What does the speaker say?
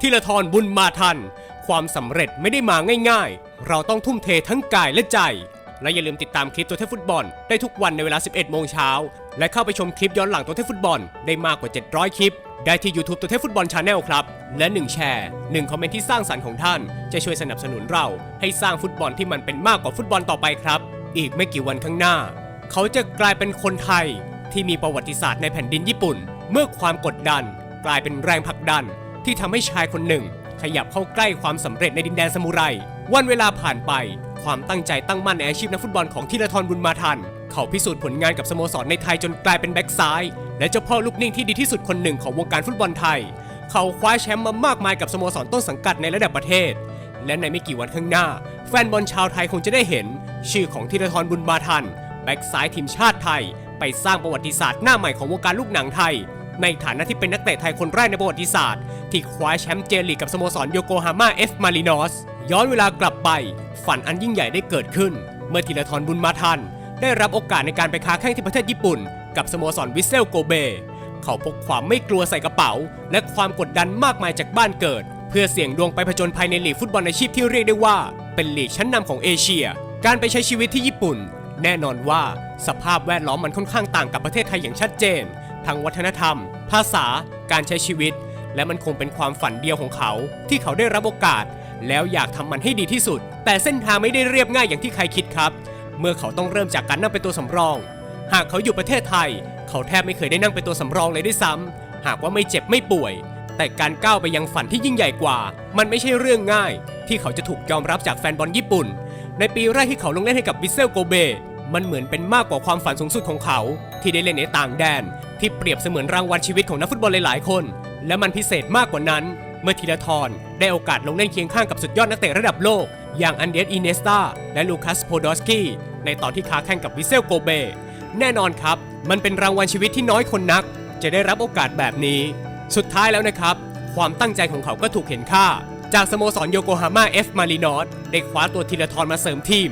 ธีรทรบุญมาทัน ความสำเร็จไม่ได้มาง่ายๆ เราต้องทุ่มเททั้งกายและใจ และอย่าลืมติดตามคลิปตัวเทพฟุตบอลได้ทุกวันในเวลา 11 โมงเช้า และเข้าไปชมคลิปย้อนหลังตัวเทพฟุตบอลได้มากกว่า 700 คลิป ได้ที่ YouTube ตัวเทพฟุตบอลชาแนลครับ และ 1 แชร์ 1 คอมเมนต์ที่สร้างสรรค์ของท่าน จะช่วยสนับสนุนเรา ให้สร้างฟุตบอลที่มันเป็นมากกว่าฟุตบอลต่อไปครับ อีกไม่กี่วันข้างหน้า เขาจะกลายเป็นคนไทยที่มีประวัติศาสตร์ในแผ่นดินญี่ปุ่น เมื่อความกดดัน กลายเป็นแรงผลักดัน ที่ทำให้ชายคนหนึ่ง ขยับเข้าใกล้ความสำเร็จในดินแดนสมุไร วันเวลาผ่านไป ความตั้งใจตั้งมั่นในอาชีพนักฟุตบอลของธีรทรบุญมาทัน เขาพิสูจน์ผลงานกับสโมสรในไทยจนกลายเป็นแบ็กซ้าย และเจ้าพ่อลูกนิ่งที่ดีที่สุดคนหนึ่งของวงการฟุตบอลไทย เขาคว้าแชมป์มามากมายกับสโมสรต้นสังกัดในระดับประเทศ และในไม่กี่วันข้างหน้า แฟนบอลชาวไทยคงจะได้เห็น ชื่อของธีรทรบุญมาทันแบ็กซ้ายทีมชาติไทย ไปสร้างประวัติศาสตร์หน้าใหม่ของวงการลูกหนังไทย ในฐานะที่เป็นนักเตะไทยคนแรกในประวัติศาสตร์ ที่คว้าแชมป์เจลีกกับสโมสรโยโกฮาม่าเอฟมารินอสย้อนเวลากลับไป ฝันอันยิ่งใหญ่ได้เกิดขึ้น เมื่อธีรทรบุญมาทัน ได้รับโอกาสในการไปค้าแข่งที่ประเทศญี่ปุ่น กับสโมสรวิเซลโกเบ เขาพกความไม่กลัวใส่กระเป๋า และความกดดันมากมายจากบ้านเกิด เพื่อเสี่ยงดวงไปผจญภัยในลีกฟุตบอลอาชีพที่เรียกได้ว่า เป็นลีกชั้นนำของเอเชีย การไปใช้ชีวิตที่ญี่ปุ่น แน่นอนว่าสภาพแวดล้อมมันค่อนข้างต่างกับประเทศไทยอย่างชัดเจน ทั้งวัฒนธรรม ภาษา การใช้ชีวิต และมันคงเป็นความฝันเดียวของเขา ที่เขาได้รับโอกาส แล้วอยากทำมันให้ดีที่สุด แต่เส้นทางไม่ได้เรียบง่ายอย่างที่ใครคิดครับ เมื่อเขาต้องเริ่มจากการนั่งเป็นตัวสำรอง หากเขาอยู่ประเทศไทย เขาแทบไม่เคยได้นั่งเป็นตัวสำรองเลยด้วยซ้ำหากว่าไม่เจ็บไม่ป่วย แต่การก้าวไปยังฝันที่ยิ่งใหญ่กว่า มันไม่ใช่เรื่องง่าย ที่เขาจะถูกยอมรับจากแฟนบอลญี่ปุ่น ในปีแรกที่เขาลงเล่นให้กับวิเซลโกเบมันเหมือนเป็นมากกว่าความฝันสูงสุดของเขา ที่ได้เล่นในต่างแดน ที่เปรียบเสมือนรางวัลชีวิตของนักฟุตบอลหลายๆคน และมันพิเศษมากกว่านั้น เมื่อธีรทรได้โอกาสลงเล่นเคียงข้างกับสุดยอดนักเตะระดับโลก อย่างอันเดสอินเนสตาและลูคัสโพดอสกี้ในตอนที่ค้าแข่งกับวิเซลโกเบ แน่นอนครับ มันเป็นรางวัลชีวิตที่น้อยคนนัก จะได้รับโอกาสแบบนี้ สุดท้ายแล้วนะครับ ความตั้งใจของเขาก็ถูกเห็นค่า จากสโมสรโยโกฮาม่าเอฟมารินอสได้คว้าตัวธีรทรมาเสริมทีม